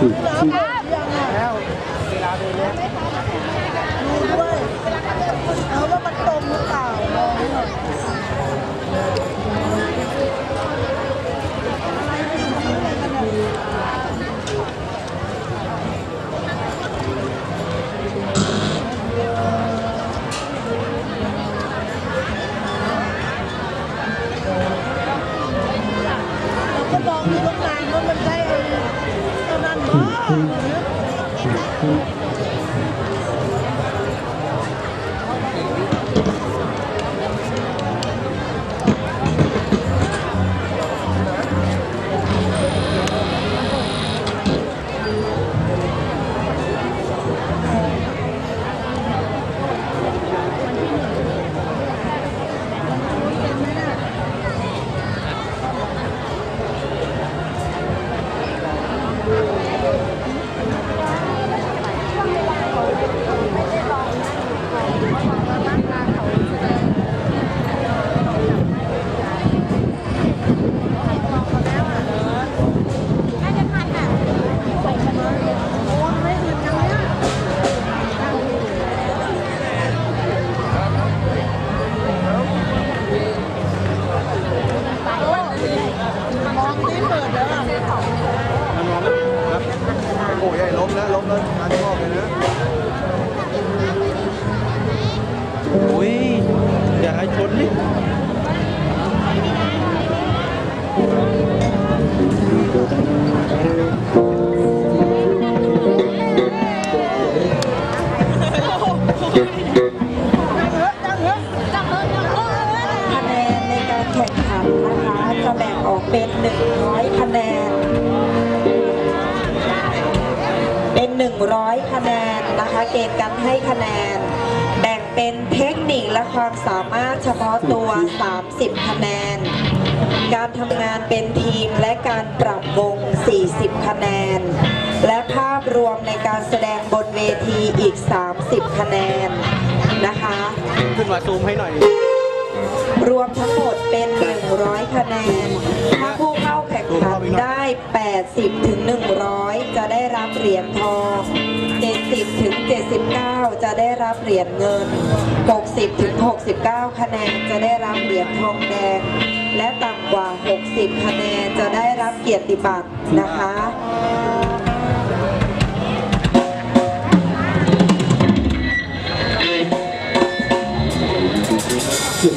สิบสิบแล้วเวลาเดินเล่นดูด้ว ตอ เป็น 100 คะแนน เป็น 100 คะแนนนะคะ เกณฑ์การให้คะแนน แบ่งเป็นเทคนิคและความสามารถเฉพาะตัว 30 คะแนน การทำงานเป็นทีมและการปรับวง 40 คะแนน และภาพรวมในการแสดงบนเวทีอีก 30 คะแนนนะคะ ขึ้นมาซูมให้หน่อย รวมทั้งหมดเป็น 100 คะแนน ถ้าผู้เข้าแข่งขันได้ 80 ถึง 100 จะได้รับเหรียญทอง 70 ถึง 79 จะได้รับเหรียญเงิน 60 ถึง 69 คะแนนจะได้รับเหรียญทองแดง และต่ำกว่า 60 คะแนนจะได้รับเกียรติบัตรนะคะสิ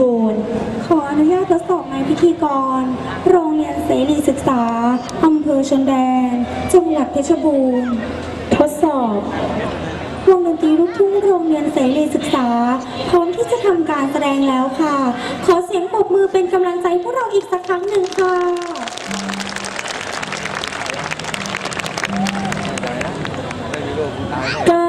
บูรณ์ ขออนุญาตทดสอบนายพิธีกร โรงเรียนเสรีศึกษา อำเภอชนแดน จังหวัดเพชรบูรณ์ ทดสอบวงดนตรีลูกทุ่งโรงเรียนเสรีศึกษา พร้อมที่จะทำการแสดงแล้วค่ะ ขอเสียงปรบมือเป็นกำลังใจพวกเราอีกสักครั้งหนึ่งค่ะกา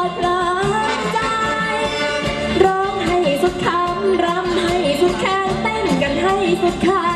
อดรักใจ ร้องให้สุดคำรำให้สุดแขนเต้นกันให้สุดขา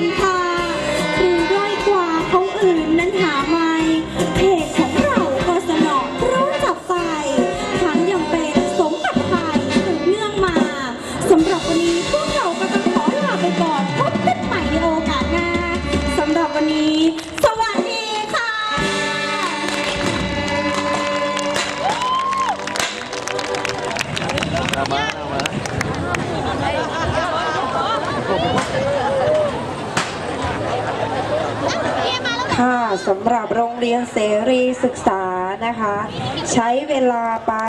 คุณค่าหรือด้อยกว่าเขาอื่นนั้นหามา สำหรับโรงเรียนเสรีศึกษานะคะ ใช้เวลาไป